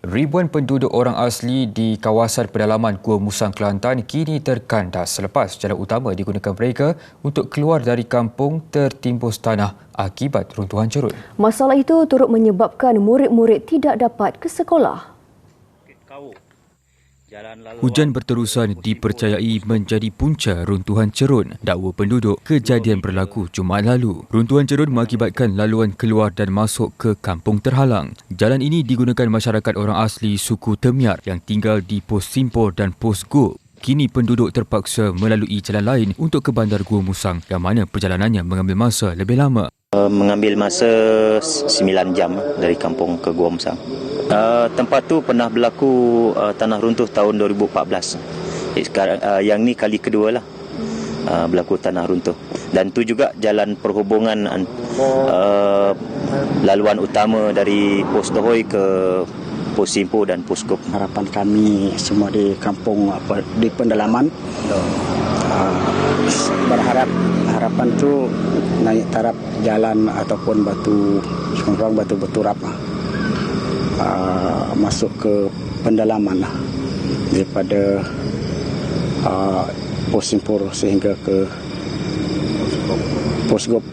Ribuan penduduk orang asli di kawasan pedalaman Gua Musang Kelantan kini terkandas selepas jalan utama digunakan mereka untuk keluar dari kampung tertimbus tanah akibat runtuhan cerun. Masalah itu turut menyebabkan murid-murid tidak dapat ke sekolah. Hujan berterusan dipercayai menjadi punca runtuhan cerun. Dakwa penduduk kejadian berlaku Jumaat lalu. Runtuhan cerun mengakibatkan laluan keluar dan masuk ke kampung terhalang. Jalan ini digunakan masyarakat orang asli suku Temiar yang tinggal di Pos Simpor dan Pos Go. Kini penduduk terpaksa melalui jalan lain untuk ke Bandar Gua Musang yang mana perjalanannya mengambil masa lebih lama. Uh, mengambil masa 9 jam dari kampung ke Gua Musang. Uh, tempat tu pernah berlaku uh, tanah runtuh tahun 2014. Eh, sekarang, uh, yang ni kali kedua lah uh, berlaku tanah runtuh. Dan tu juga jalan perhubungan uh, laluan utama dari Pos Tohoi ke Pos Simpo dan Pos Kop. Harapan kami semua di kampung apa di pendalaman uh, berharap harapan tu naik taraf jalan ataupun batu sekarang batu berturap uh, masuk ke pendalaman lah daripada uh, pos simpur sehingga ke pos gop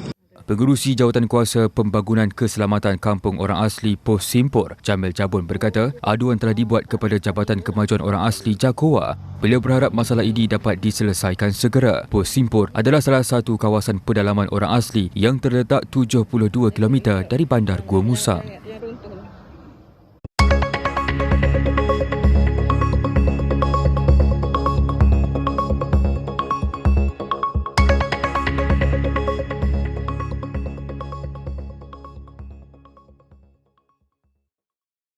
Pengurusi Jawatan Kuasa Pembangunan Keselamatan Kampung Orang Asli Pos Simpor, Jamil Jabun berkata, aduan telah dibuat kepada Jabatan Kemajuan Orang Asli Jakowa. Beliau berharap masalah ini dapat diselesaikan segera. Pos Simpor adalah salah satu kawasan pedalaman orang asli yang terletak 72 km dari Bandar Gua Musang.